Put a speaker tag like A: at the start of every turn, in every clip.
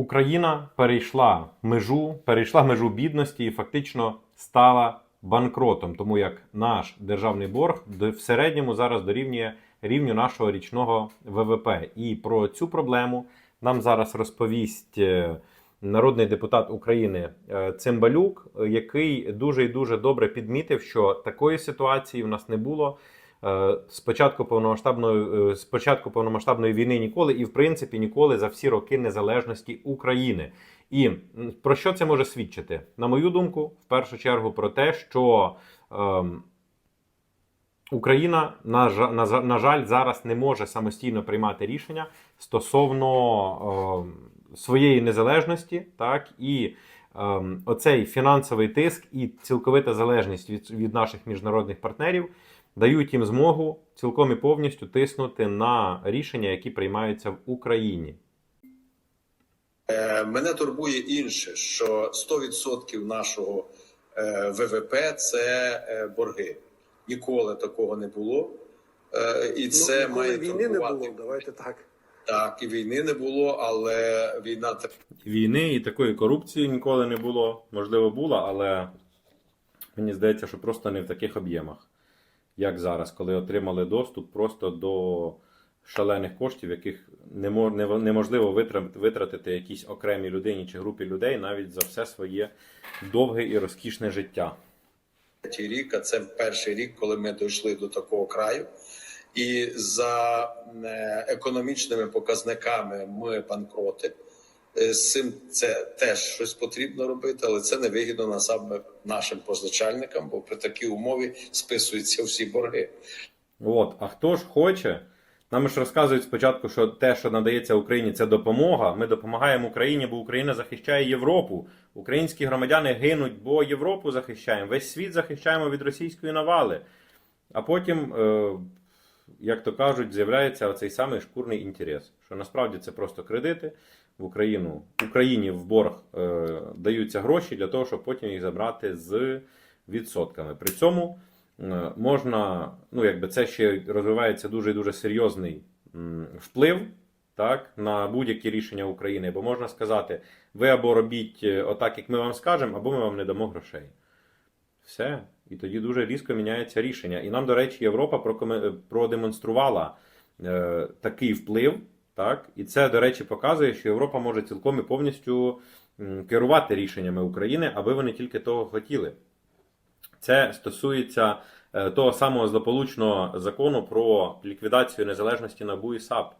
A: Україна перейшла межу, перейшла межу бідності і фактично стала банкротом, тому як наш державний борг в середньому зараз дорівнює рівню нашого річного ВВП. І про цю проблему нам зараз розповість е, народний депутат України е, Цимбалюк, е, який дуже і дуже добре підмітив, що такої ситуації в нас не було. Е, з початку повномасштабної е, з початку повномасштабної війни ніколи, і в принципі ніколи за всі роки незалежності України. І про що це може свідчити? На мою думку, в першу чергу, про те, що ем, Україна, на, на, на жаль, зараз не може самостійно приймати рішення стосовно ем, своєї незалежності, так і ем, оцей фінансовий тиск і цілковита залежність від, від наших міжнародних партнерів дають їм змогу цілком і повністю тиснути на рішення, які приймаються в Україні.
B: Е, Мене турбує інше, що 100% нашого е, ВВП це е, борги. Ніколи такого не було. І це
C: ну,
B: має
C: війни не було. Давайте так.
B: Так, і війни не було, але війна
A: Війни і такої корупції ніколи не було. Можливо, була, але мені здається, що просто не в таких об'ємах, як зараз, коли отримали доступ просто до шалених коштів, яких не мо- не- неможливо витратити якійсь окремій людині чи групі людей навіть за все своє довге і розкішне життя.
B: третій рік, а це перший рік, коли ми дійшли до такого краю. І за е, економічними показниками ми банкроти. Е, З цим це теж щось потрібно робити, але це не вигідно насамперед нашим позичальникам, бо при такій умові списуються всі борги.
A: От, а хто ж хоче? Нам ж розказують спочатку, що те, що надається Україні, це допомога. Ми допомагаємо Україні, бо Україна захищає Європу. Українські громадяни гинуть, бо Європу захищаємо. Весь світ захищаємо від російської навали. А потім, е, як то кажуть, з'являється оцей самий шкурний інтерес. Що насправді це просто кредити в Україну. Україні в борг е, даються гроші для того, щоб потім їх забрати з відсотками. При цьому е, можна, ну якби це ще розвивається дуже дуже серйозний м, вплив так, на будь-які рішення України. Бо можна сказати, ви або робіть е, отак, як ми вам скажемо, або ми вам не дамо грошей. Все. І тоді дуже різко міняється рішення. І нам, до речі, Європа продемонструвала е, такий вплив. Так? І це, до речі, показує, що Європа може цілком і повністю керувати рішеннями України, аби вони тільки того хотіли. Це стосується е, того самого злополучного закону про ліквідацію незалежності НАБУ і САП.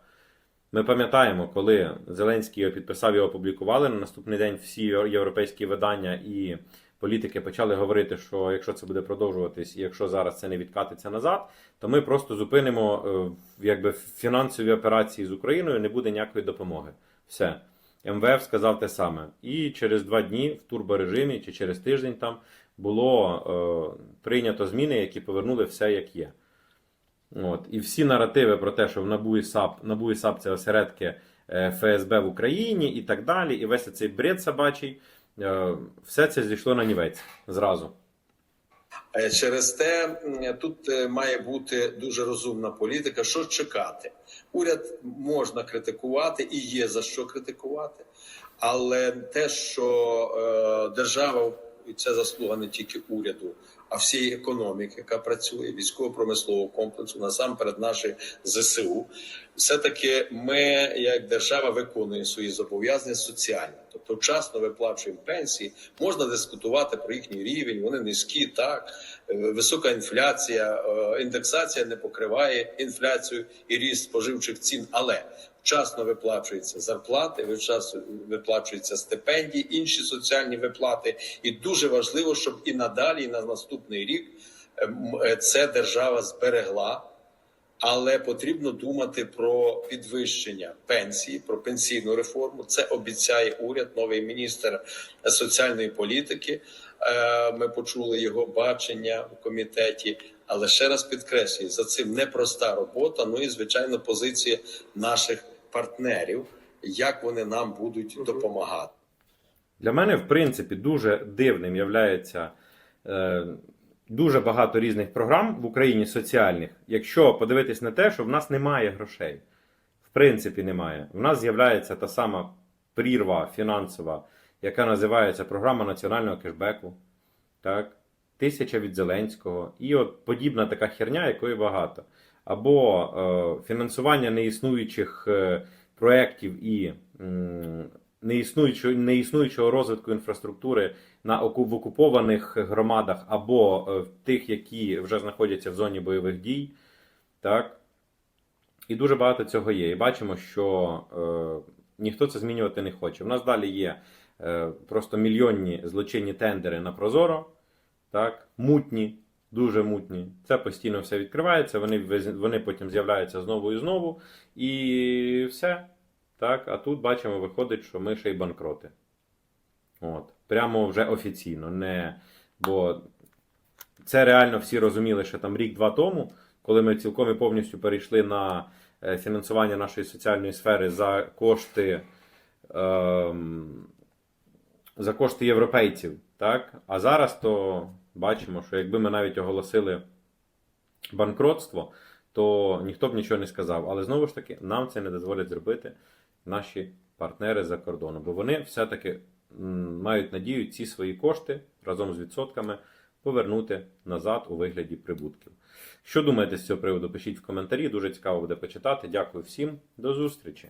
A: Ми пам'ятаємо, коли Зеленський його підписав і опублікували на наступний день всі європейські видання і політики почали говорити, що якщо це буде продовжуватись, і якщо зараз це не відкатиться назад, то ми просто зупинимо е, якби фінансові операції з Україною, не буде ніякої допомоги. Все. МВФ сказав те саме. І через два дні в турборежимі чи через тиждень там було е, прийнято зміни, які повернули все як є. От. І всі наративи про те, що в НАБУ і САП, НАБУ і САП це осередки е, ФСБ в Україні і так далі, і весь цей бред собачий, все це зійшло на нівець зразу.
B: Е, Через те тут е, має бути дуже розумна політика. Що чекати? Уряд можна критикувати і є за що критикувати, але те, що е, держава, і це заслуга не тільки уряду, а всієї економіки, яка працює, військово-промислового комплексу, насамперед наші ЗСУ, все таки ми, як держава, виконуємо свої зобов'язання соціальні, тобто вчасно виплачуємо пенсії. Можна дискутувати про їхній рівень, вони низькі, так е, висока інфляція, е, індексація не покриває інфляцію і ріст споживчих цін, але вчасно виплачуються зарплати, вчасно виплачуються стипендії, інші соціальні виплати. І дуже важливо, щоб і надалі, і на наступний рік е, м, е, це держава зберегла. Але потрібно думати про підвищення пенсії, про пенсійну реформу. Це обіцяє уряд, новий міністр соціальної політики. Е, Ми почули його бачення в комітеті. Але ще раз підкреслюю, за цим непроста робота. Ну і звичайно, позиція наших партнерів, як вони нам будуть допомагати.
A: Для мене, в принципі, дуже дивним являється е, дуже багато різних програм в Україні соціальних, якщо подивитись на те, що в нас немає грошей. В принципі, немає. В нас з'являється та сама прірва фінансова, яка називається Програма національного кешбеку. Так? Тисяча від Зеленського. І от подібна така херня, якої багато. Або е, фінансування неіснуючих е, проєктів і м, неіснуючого, неіснуючого розвитку інфраструктури на в окупованих громадах, або е, в тих, які вже знаходяться в зоні бойових дій. Так? І дуже багато цього є. І бачимо, що е, ніхто це змінювати не хоче. У нас далі є е, просто мільйонні злочинні тендери на Прозоро, так, мутні, дуже мутні. Це постійно все відкривається, вони, вони потім з'являються знову і знову, і все. Так, а тут бачимо, виходить, що ми ще й банкроти. От. Прямо вже офіційно. Не... Бо це реально всі розуміли, що там рік-два тому, коли ми цілком і повністю перейшли на е, фінансування нашої соціальної сфери за кошти, ем, за кошти європейців. Так? А зараз то бачимо, що якби ми навіть оголосили банкротство, то ніхто б нічого не сказав. Але знову ж таки, нам це не дозволять зробити наші партнери за кордоном, бо вони все-таки мають надію ці свої кошти разом з відсотками повернути назад у вигляді прибутків. Що думаєте з цього приводу? Пишіть в коментарі, дуже цікаво буде почитати. Дякую всім, до зустрічі!